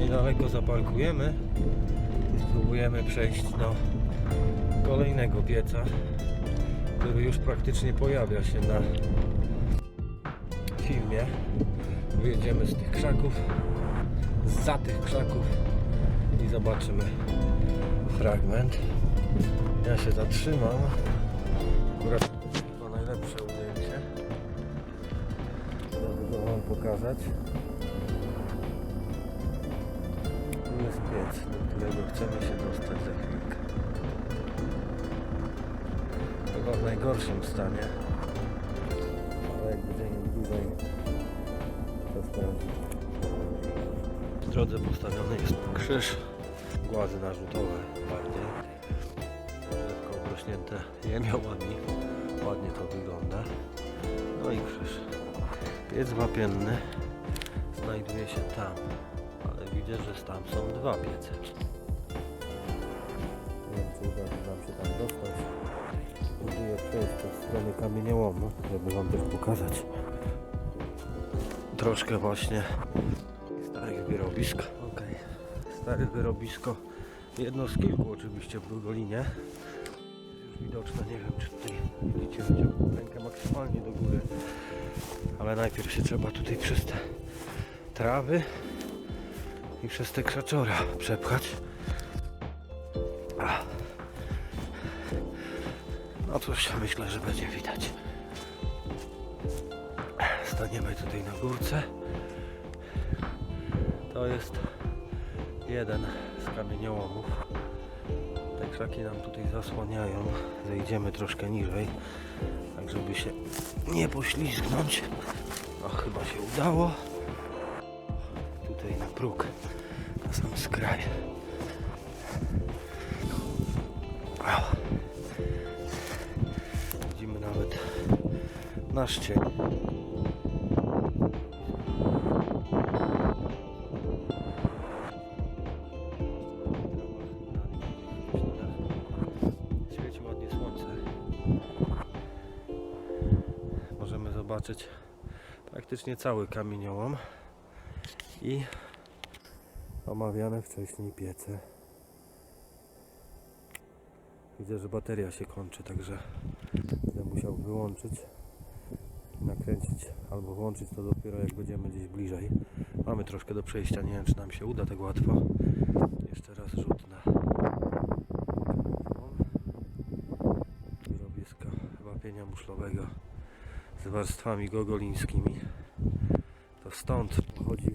niedaleko zaparkujemy i spróbujemy przejść do kolejnego pieca, który już praktycznie pojawia się na filmie. Wyjedziemy z tych krzaków, za tych krzaków i zobaczymy fragment. Ja się zatrzymam. Akurat to najlepsze ujęcie. Go Wam pokazać. Piec, do którego chcemy się dostać za chwilkę. Chyba w najgorszym stanie. Ale jak będziemy dłużej, to. W drodze postawiony jest krzyż, głazy narzutowe bardziej. Lekko obrośnięte jemiołami. Ładnie to wygląda. No i krzyż. Piec wapienny znajduje się tam, widzę, że tam są dwa piece. Nie wiem, czy uda nam się tam dostać. Próbuję przejść od strony kamieniołomu, żeby Wam też pokazać troszkę właśnie starych wyrobisk. Okej, stare wyrobisko. Jedno z kilku oczywiście w Brugolinie. Jest już widoczne, nie wiem czy tutaj widzicie, wyciągnę rękę maksymalnie do góry. Ale najpierw się trzeba tutaj przez te trawy i przez te krzaczora przepchać. No cóż, myślę, że będzie widać. Staniemy tutaj na górce. To jest jeden z kamieniołomów. Te krzaki nam tutaj zasłaniają. Zejdziemy troszkę niżej, tak żeby się nie poślizgnąć. No chyba się udało. Próg, na sam skraj. Au. Widzimy nawet nasz cień. Świeci ładnie słońce. Możemy zobaczyć praktycznie cały kamieniołom i omawiane wcześniej piece. Widzę, że bateria się kończy, także będę musiał wyłączyć i nakręcić albo włączyć to dopiero jak będziemy gdzieś bliżej. Mamy troszkę do przejścia, nie wiem czy nam się uda tak łatwo. Jeszcze raz rzut na wyrobiska wapienia muszlowego z warstwami gogolińskimi. To stąd pochodzi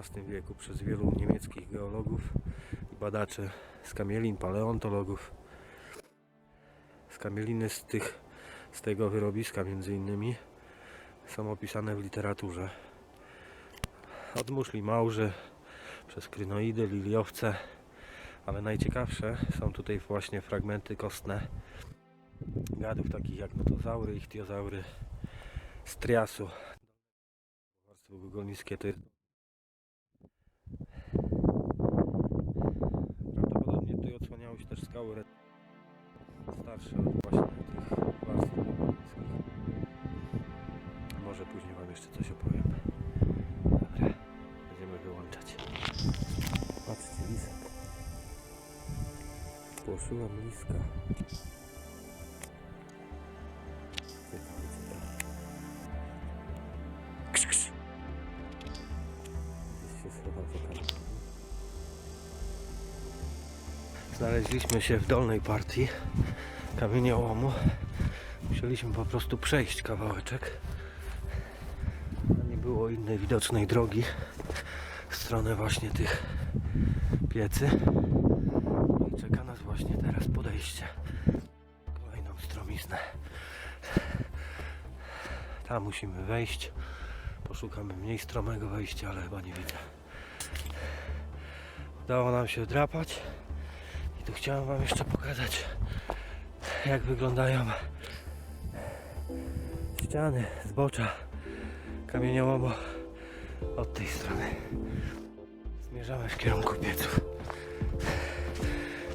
Wieku przez wielu niemieckich geologów i badaczy z kamielin, paleontologów. Skamieliny z, tych, z tego wyrobiska między innymi są opisane w literaturze. Od muszli małży, przez krynoidy, liliowce, ale najciekawsze są tutaj właśnie fragmenty kostne gadów takich jak notozaury, ichtiozaury, z triasu. Warstwy gogolińskie to jest Prawdopodobnie tutaj odsłaniały się też skały starsze od właśnie tych warstw gogolińskich. Może później Wam jeszcze coś opowiem. Dobra, będziemy wyłączać. Patrzcie, lisek. Płoszyłem liska. Znaleźliśmy się w dolnej partii kamieniołomu. Musieliśmy po prostu przejść kawałeczek. Nie było innej widocznej drogi w stronę właśnie tych piecy. No I czeka nas właśnie teraz podejście. Kolejną stromiznę. Tam musimy wejść. Poszukamy mniej stromego wejścia, ale chyba nie widzę. Udało nam się drapać. I tu chciałem Wam jeszcze pokazać, jak wyglądają ściany, zbocza kamieniołomu od tej strony. Zmierzamy w kierunku pieców.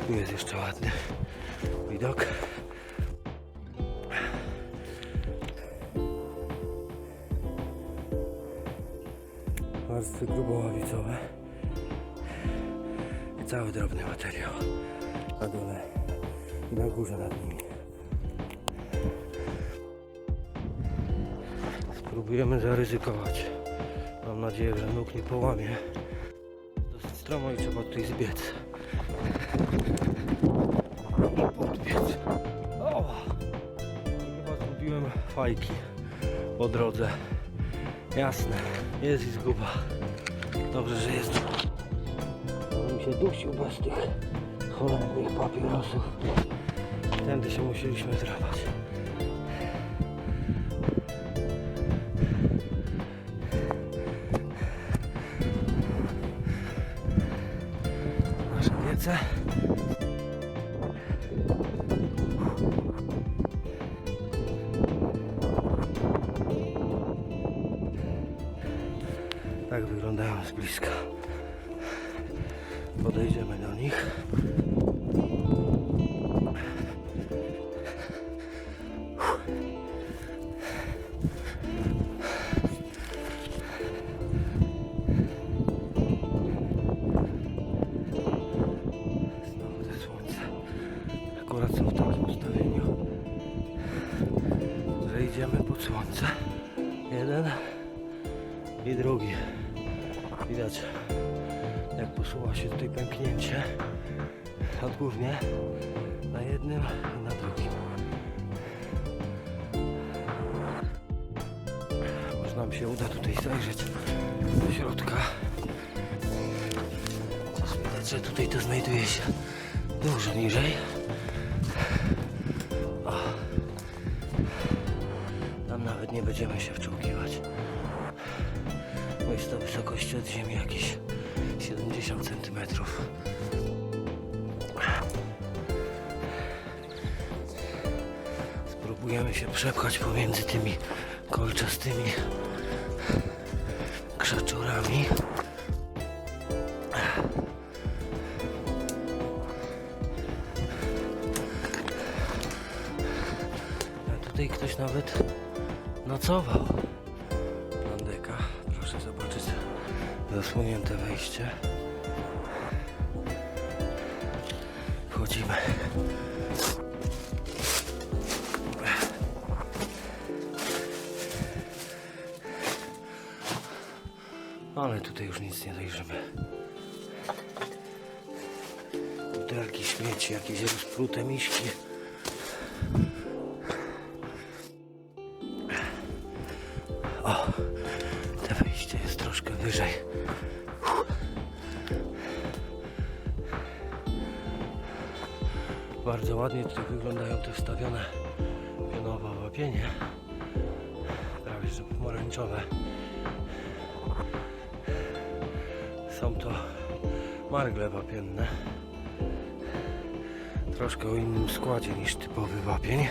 Tu jest jeszcze ładny widok. warstwy gruboławicowe i cały drobny materiał na dole i na górze nad nimi. Spróbujemy zaryzykować. Mam nadzieję, że nóg nie połamie. Dosyć stromo i trzeba tutaj zbiec. I podbiec. O! Chyba zgubiłem fajki po drodze. Jasne, jest i zguba. Dobrze, że jest. On mi się dusił bez tych cholernych papierosów. Tędy się musieliśmy drapać. Podejdziemy do nich. Znowu te słońce. Akurat są w takim ustawieniu, że idziemy pod słońce. Jeden i drugi. Widać jak posuwa się tutaj pęknięcie odgórnie na jednym i na drugim. Może nam się uda tutaj zajrzeć do środka. Widać, że tutaj to znajduje się dużo niżej. O. Tam nawet nie będziemy się wczołgiwać. Bo jest to wysokość od ziemi jakieś 70 cm. Spróbujemy się przepchać pomiędzy tymi kolczastymi krzaczorami. A tutaj ktoś nawet nocował. Zasłonięte wejście. Wchodzimy. Ale tutaj już nic nie dojrzymy. Butelki, śmieci, jakieś rozplute miśki. Bardzo ładnie tutaj wyglądają te wstawione pionowe łapienie. Prawie że pomarańczowe. Są to margle wapienne. Troszkę o innym składzie niż typowy wapień.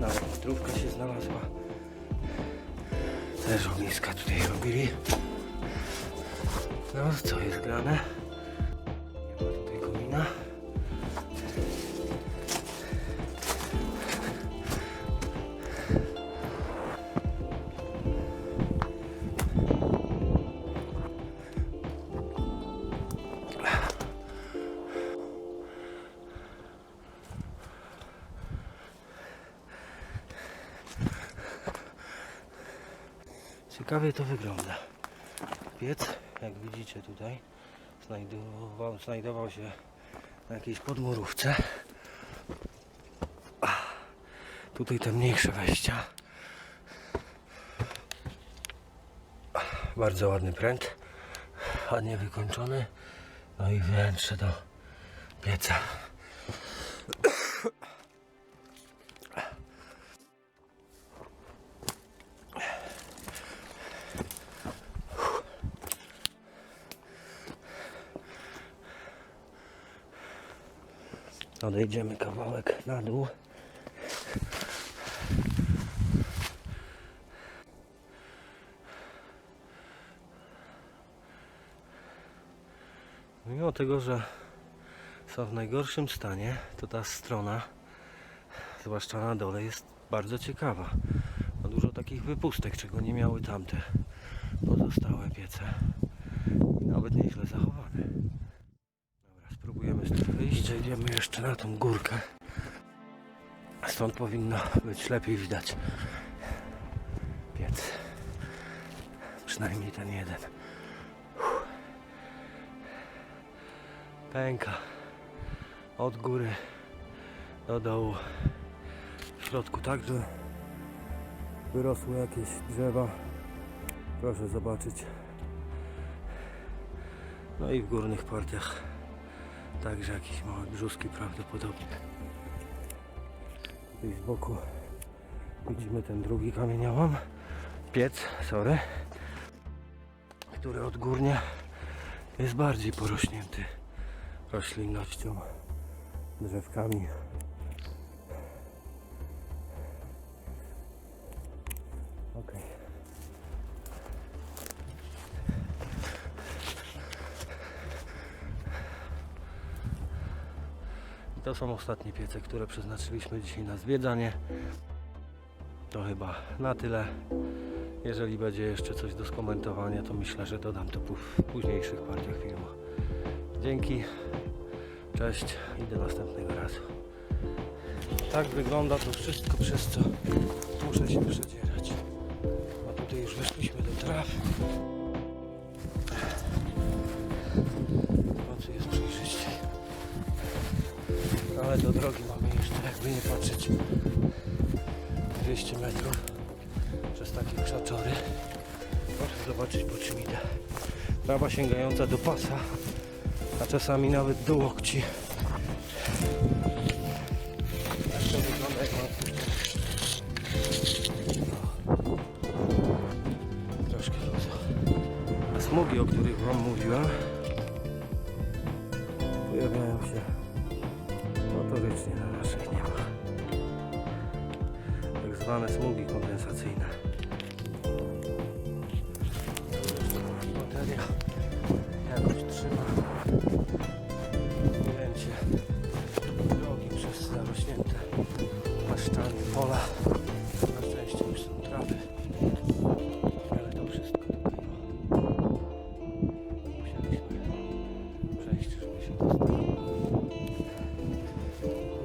Nawet wędrówka się znalazła. Też ogniska tutaj robili. No, co jest grane? Ciekawie to wygląda. Piec, jak widzicie tutaj, znajdował, znajdował się na jakiejś podmurówce. Tutaj te mniejsze wejścia. Bardzo ładny pręt, ładnie wykończony. No i wnętrze do pieca. Odejdziemy kawałek na dół. Mimo tego, że są w najgorszym stanie, to ta strona, zwłaszcza na dole, jest bardzo ciekawa. Ma dużo takich wypustek, czego nie miały tamte pozostałe piece i nawet nieźle zachowane. Wyjść. Idziemy jeszcze na tą górkę. Stąd powinno być lepiej widać piec. Przynajmniej ten jeden. Uff. Pęka od góry do dołu. W środku także wyrosły jakieś drzewa. Proszę zobaczyć. No i w górnych partiach także jakieś małe brzuski prawdopodobnie. Tutaj z boku widzimy ten drugi kamieniołom. Piec, sorry. Który odgórnie jest bardziej porośnięty roślinnością, drzewkami. To są ostatnie piece, które przeznaczyliśmy dzisiaj na zwiedzanie. To chyba na tyle. Jeżeli będzie jeszcze coś do skomentowania, to myślę, że dodam to w późniejszych partiach filmu. Dzięki, cześć i do następnego razu. Tak wygląda to wszystko, przez co muszę się przedzierać. A tutaj już weszliśmy do traw. Ale do drogi mamy jeszcze, jakby nie patrzeć, 200 metrów przez takie krzaczory. Proszę zobaczyć po czym idę. Trawa sięgająca do pasa, a czasami nawet do łokci. Tak to wygląda jak mam Troszkę smugi, o których Wam mówiłem, zwane smugi kondensacyjne. Bateria jakoś trzyma ujęcie drogi przez zarośnięte paszczami pola. Na szczęście już są trawy. Ale to wszystko tutaj no. Musieliśmy przejść, żeby się dostać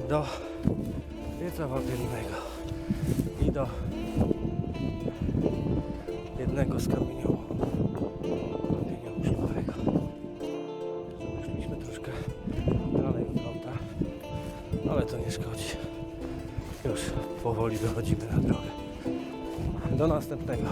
do pieca wapiennego i do jednego z kamieniołomów kamienia muszlowego. Wyszliśmy troszkę dalej od auta, ale to nie szkodzi. Już powoli wychodzimy na drogę. Do następnego.